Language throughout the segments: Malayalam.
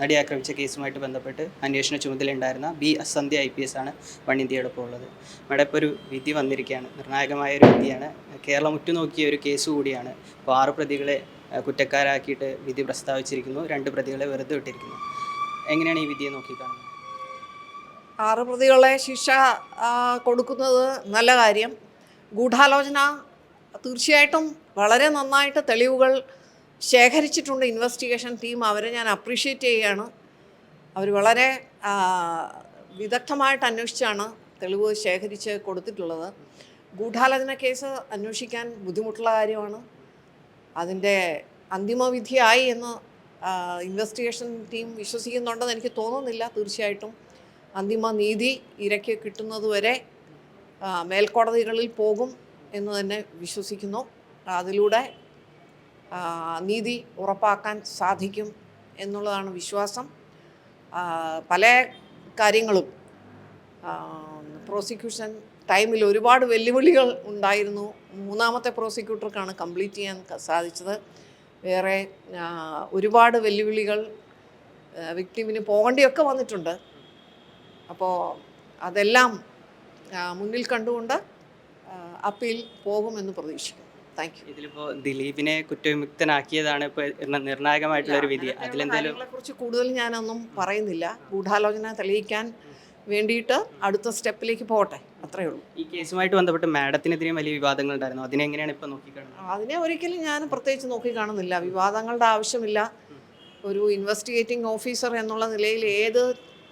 നടി ആക്രമിച്ച കേസുമായിട്ട് ബന്ധപ്പെട്ട് അന്വേഷണ ചുമതലയുണ്ടായിരുന്ന B Sandhya I P S ആണ് വൺ ഇന്ത്യയോടൊപ്പം ഉള്ളത്. മേഡം ഇപ്പോൾ ഒരു വിധി വന്നിരിക്കുകയാണ്. നിർണായകമായ ഒരു വിധിയാണ്. കേരളം ഉറ്റുനോക്കിയ ഒരു കേസ് കൂടിയാണ്. ഇപ്പോൾ ആറ് പ്രതികളെ കുറ്റക്കാരാക്കിയിട്ട് വിധി പ്രസ്താവിച്ചിരിക്കുന്നു. രണ്ട് പ്രതികളെ വെറുതെ വിട്ടിരിക്കുന്നു. എങ്ങനെയാണ് ഈ വിധിയെ നോക്കിക്കാണുന്നത്? ആറ് പ്രതികളെ ശിക്ഷ കൊടുക്കുന്നത് നല്ല കാര്യം. ഗൂഢാലോചന തീർച്ചയായിട്ടും വളരെ നന്നായിട്ട് തെളിവുകൾ ശേഖരിച്ചിട്ടുണ്ട് ഇൻവെസ്റ്റിഗേഷൻ ടീം അവരെ ഞാൻ അപ്രീഷിയേറ്റ് ചെയ്യുകയാണ് അവർ വളരെ വിദഗ്ധമായിട്ട് അന്വേഷിച്ചാണ് തെളിവ് ശേഖരിച്ച് കൊടുത്തിട്ടുള്ളത്. ഗൂഢാലോചന കേസ് അന്വേഷിക്കാൻ ബുദ്ധിമുട്ടുള്ള കാര്യമാണ്. അതിന്റെ അന്തിമവിധിയായി എന്ന് ഇൻവെസ്റ്റിഗേഷൻ ടീം വിശ്വസിക്കുന്നുണ്ടെന്ന് എനിക്ക് തോന്നുന്നില്ല. തീർച്ചയായിട്ടും അന്തിമ നീതി ഇരയ്ക്ക് കിട്ടുന്നതുവരെ മേൽക്കോടതികളിൽ പോകും എന്ന് തന്നെ വിശ്വസിക്കുന്നു. അതിലൂടെ നീതി ഉറപ്പാക്കാൻ സാധിക്കും എന്നുള്ളതാണ് വിശ്വാസം. പല കാര്യങ്ങളും പ്രോസിക്യൂഷൻ ടൈമിൽ ഒരുപാട് വെല്ലുവിളികൾ ഉണ്ടായിരുന്നു. മൂന്നാമത്തെ പ്രോസിക്യൂട്ടർക്കാണ് കംപ്ലീറ്റ് ചെയ്യാൻ സാധിച്ചത്. വേറെ ഒരുപാട് വെല്ലുവിളികൾ വിക്ടിമിന് പോകേണ്ടിയൊക്കെ വന്നിട്ടുണ്ട്. അപ്പോൾ അതെല്ലാം മുന്നിൽ കണ്ടുകൊണ്ട് അപ്പീൽ പോകുമെന്ന് പ്രതീക്ഷിക്കുന്നു. താങ്ക് യു ഇതിലിപ്പോ ദിലീപിനെ കുറ്റവിമുക്തനാക്കിയതാണ് ഇപ്പൊ നിർണായകമായിട്ടുള്ള ഒരു വിധി. അതിലെന്തെങ്കിലും കുറിച്ച് കൂടുതൽ ഞാനൊന്നും പറയുന്നില്ല. ഗൂഢാലോചന തെളിയിക്കാൻ വേണ്ടിയിട്ട് അടുത്ത സ്റ്റെപ്പിലേക്ക് പോകട്ടെ. അത്രയേ ഉള്ളൂ. ഈ കേസുമായിട്ട് ബന്ധപ്പെട്ട് മാഡത്തിനെതിരെയും വലിയ വിവാദങ്ങൾ ഉണ്ടായിരുന്നു അതിനെ എങ്ങനെയാണ് ഇപ്പൊ നോക്കിക്കാണുന്നത്? അതിനെ ഒരിക്കലും ഞാൻ പ്രത്യേകിച്ച് നോക്കി കാണുന്നില്ല വിവാദങ്ങളുടെ ആവശ്യമില്ല. ഒരു ഇൻവെസ്റ്റിഗേറ്റിംഗ് ഓഫീസർ എന്നുള്ള നിലയിൽ ഏത്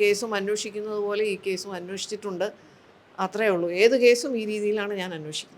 കേസും അന്വേഷിക്കുന്നത് പോലെ ഈ കേസും അന്വേഷിച്ചിട്ടുണ്ട്. അത്രയേ ഉള്ളൂ. ഏത് കേസും ഈ രീതിയിലാണ് ഞാൻ അന്വേഷിക്കുന്നത്.